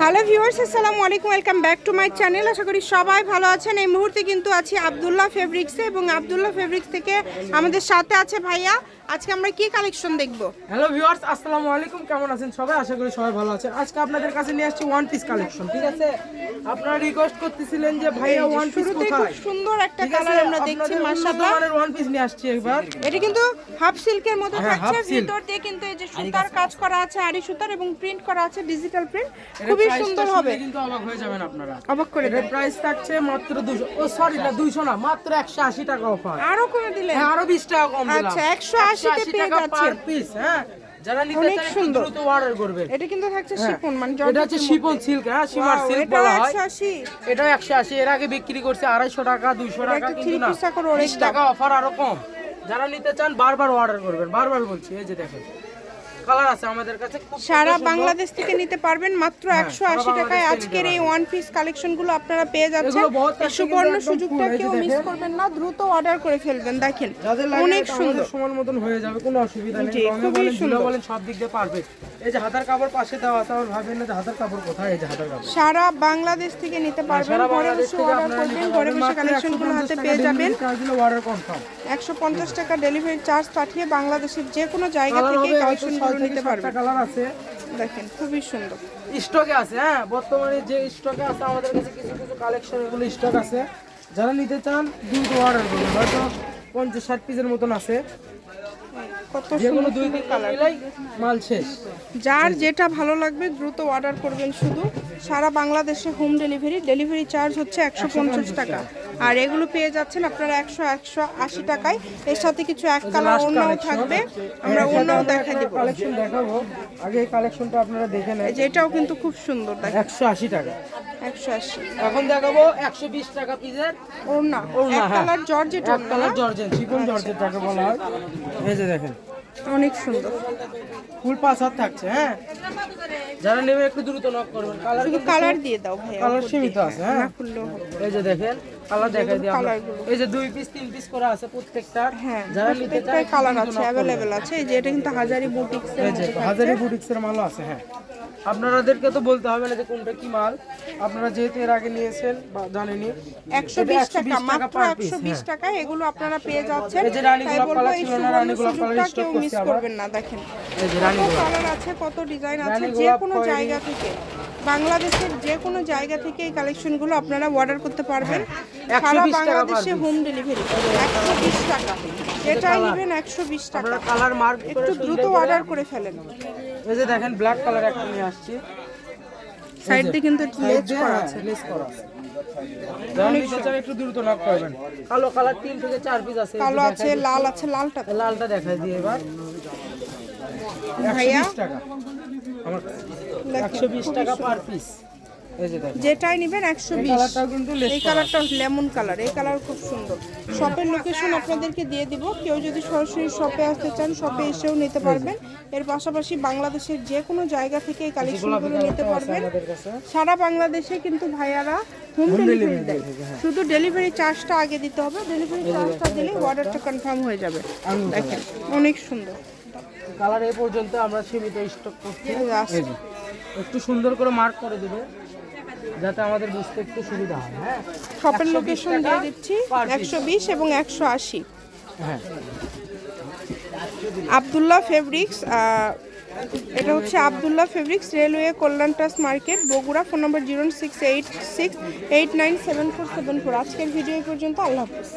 Hello viewers আসসালামু আলাইকুম welcome back to my channel আশা করি সবাই ভালো আছেন। এই মুহূর্তে কিন্তু আছি আবদুল্লাহ ফেব্রিক্সে এবং আবদুল্লাহ ফেব্রিক্স থেকে আমাদের সাথে আছে ভাইয়া। আজকে আমরা কি কালেকশন দেখব? হ্যালো ভিউয়ার্স আসসালামু আলাইকুম কেমন আছেন সবাই? আশা করি সবাই ভালো আছেন। আজকে আপনাদের কাছে নিয়ে আসছি ওয়ান পিস কালেকশন ঠিক আছে? আপনারা রিকোয়েস্ট করতেছিলেন যে ভাইয়া ওয়ান পিস কোথায়? সুন্দর একটা কালার আমরা দেখছি মাশাআল্লাহ। মানের ওয়ান পিস নিয়ে আসছি একবার। এটা কিন্তু হাফ সিল্কের মধ্যে হ্যাঁ, থাকছে। ভিতর দিয়ে কিন্তু এই যে সুতার কাজ করা আছে আড়ি সুতার এবং প্রিন্ট করা আছে ডিজিটাল প্রিন্ট খুবই সুন্দর হবে। কিন্তু অবাক হয়ে যাবেন আপনারা। অবাক করে প্রাইস থাকছে মাত্র 200 ও সরি না 200 না মাত্র 180 টাকা অফার আরও কমে দিলেন? হ্যাঁ আরও 20 টাকা কম দিলাম। আচ্ছা, 180 তে পেয়ে টাকা যাচ্ছেন। পার পিস হ্যাঁ? যারা নিতে অনেক চান সুন্দর। দ্রুত অর্ডার করবেন এটা কিন্তু থাকছে হ্যাঁ। শিফন মানে এটা হচ্ছে শিপন সিল্ক হ্যাঁ শিমার সিল্ক বলা হয়। 180 এটা একশো আশি এর আগে বিক্রি করছে আড়াইশো টাকা দুইশো টাকা একটা কিন্তু না টাকা অফার আরও কম। যারা নিতে চান বারবার অর্ডার করবেন বারবার বলছি এই যে দেখেন। কালার আছে আমাদের কাছে সারা। বাংলাদেশ থেকে নিতে পারবেন মাত্র হ্যাঁ, একশো আশি টাকায় আজকের এই ওয়ান পিস কালেকশনগুলো আপনারা পেয়ে যাচ্ছেন। সুবর্ণ সুযোগটা কেউ মিস করবেন না দ্রুত অর্ডার করে ফেলবেন দেখেন। অনেক সুন্দর। সময় মতন হয়ে যাবে কোনো অসুবিধা নেই। খুবই সুন্দর। বলেন সব দিক দিয়ে পারবে এই যে হাতার কাপড় পাশে দেওয়া আছে আমার ভাবেন না যে হাতার কাপড় কোথায় এই যে হাতার কাপড়। সারা বাংলাদেশ থেকে নিতে পারবেন সারা ঘরে বসে অর্ডার করবেন ঘরে বসে মাত্র কালেকশনগুলো হাতে পেয়ে যাবেন। দিলে order একশো পঞ্চাশ টাকা ডেলিভারি চার্জ পাঠিয়ে বাংলাদেশের যে কোনো জায়গা থেকে হবে নিতে পারবেন কালার আছে। দেখেন খুবই সুন্দর। স্টকে আছে হ্যাঁ? বর্তমানে যে স্টকে আছে আমাদের কাছে কিছু কিছু কালেকশন এগুলো স্টক আছে। যারা নিতে চান দ্রুত অর্ডার করুন হয়তো পঞ্চাশ ষাট পিসের মতন আছে। কত সুন্দর দুই কালার মাল শেষ। যার যেটা ভালো লাগবে দ্রুত অর্ডার করবেন শুধু। সারা বাংলাদেশে হোম ডেলিভারি ডেলিভারি চার্জ হচ্ছে একশো পঞ্চাশ টাকা। আর এগুলো পেয়ে যাচ্ছেন আপনারা একশো একশো আশি টাকায়। এর সাথে কিছু এক কালার অন্যও থাকবে। আমরা অন্যও দেখা দেবো। কালেকশন দেখাবো। আগে এই কালেকশনটা আপনারা দেখে নেন। এই যে এটাও কিন্তু খুব সুন্দর দেখেন। একশো আশি টাকা। একশো আশি। এখন দেখাবো একশো বিশ টাকা পিসের ওড়না। ওড়না, এক হ্যাঁ। কালার জর্জেট এক কালার জর্জেন চিকন জর্জের টাকা বলা হয়। এই যে দেখেন। অনেক সুন্দর। ফুল পাঁচ হাত থাকছে হ্যাঁ। যারা নেবে একটু দ্রুত নক করবেন। কালার শুধু কালার দিয়ে দাও ভাই কালার সীমিত আছে হ্যাঁ? এই যে দেখেন কালার দেখাই দিই আমরা। এই যে দুই পিস তিন পিস করে আছে প্রত্যেকটা। হ্যাঁ যারা নিতে চায় কালার আছে অ্যাভেলেবেল আছে। এই যে এটা কিন্তু হাজারি বুটিক্স এর হাজারি বুটিক্স বুটিক্সের মাল আছে হ্যাঁ। আপনাদেরকে তো বলতে হবে না যে কোনটা কি মাল। আপনারা যেহেতু এর আগে নিয়েছেন বা জানেনই একশো বিশ 120 টাকা মাত্র একশো বিশ হ্যাঁ। টাকায় এগুলো আপনারা পেয়ে যাচ্ছেন। এই যে রানী তাই বলব এই সুযোগটা কালার stock কেউ মিস করবেন না দেখেন। এই যে রানী কত কালার আছে কত ডিজাইন আছে যে কোনো জায়গা থেকে বাংলাদেশের যে কোনো জায়গা থেকে এই কালেকশনগুলো আপনারা অর্ডার করতে পারবেন। হ্যাঁ, 120 সারা বাংলাদেশে হোম ডেলিভারি একশো বিশ টাকা। যেটাই নেবেন একশো বিশ টাকা। কালার মার্ক একটু দ্রুত অর্ডার করে ফেলেন। এই যে দেখেন ব্ল্যাক কালার একটা নিয়ে আসছি। সাইড দিয়ে কিন্তু দিয়ে, করা আছে। lace করা আছে। একটু দ্রুত কালো কালার তিন থেকে চার পিস আছে। কালো আছে লাল আছে লালটা লালটা দেখাই দিই এবার। ভাইয়া? টাকা। আমার একশো বিশ টাকা পার পিস যেটাই নেবেন একশো এই বিশ। কালারটাও কিন্তু লেস এই কালারটা লেমন কালার এই কালার খুব সুন্দর। শপের লোকেশন আপনাদেরকে দিয়ে দিব। কেউ যদি সরাসরি শপে আসতে চান শপে এসেও নিতে পারবেন। এর পাশাপাশি বাংলাদেশের যে কোনো জায়গা থেকে এই কালেকশনগুলো নিতে পারবেন। সারা বাংলাদেশে কিন্তু ভাইয়ারা হোম ডেলিভারি দেয়। শুধু ডেলিভারি চার্জটা আগে দিতে হবে। ডেলিভারি চার্জটা দিলে অর্ডারটা কনফার্ম হয়ে যাবে। দেখেন অনেক সুন্দর। কালার এই পর্যন্ত আমরা সীমিত স্টক করছি। একটু সুন্দর করে মার্ক করে দিবে। যাতে আমাদের বুঝতে একটু সুবিধা হয় হ্যাঁ? শপের লোকেশন দিয়ে দিচ্ছি একশো বিশ এবং একশো আশি। হ্যাঁ। আবদুল্লাহ ফেব্রিক্স এটা হচ্ছে Abdullah fabrics railway Kalyan trust market Bogura phone number zero six eight six eight nine seven four seven four. আজকের ভিডিও পর্যন্ত আল্লাহ হাফিজ।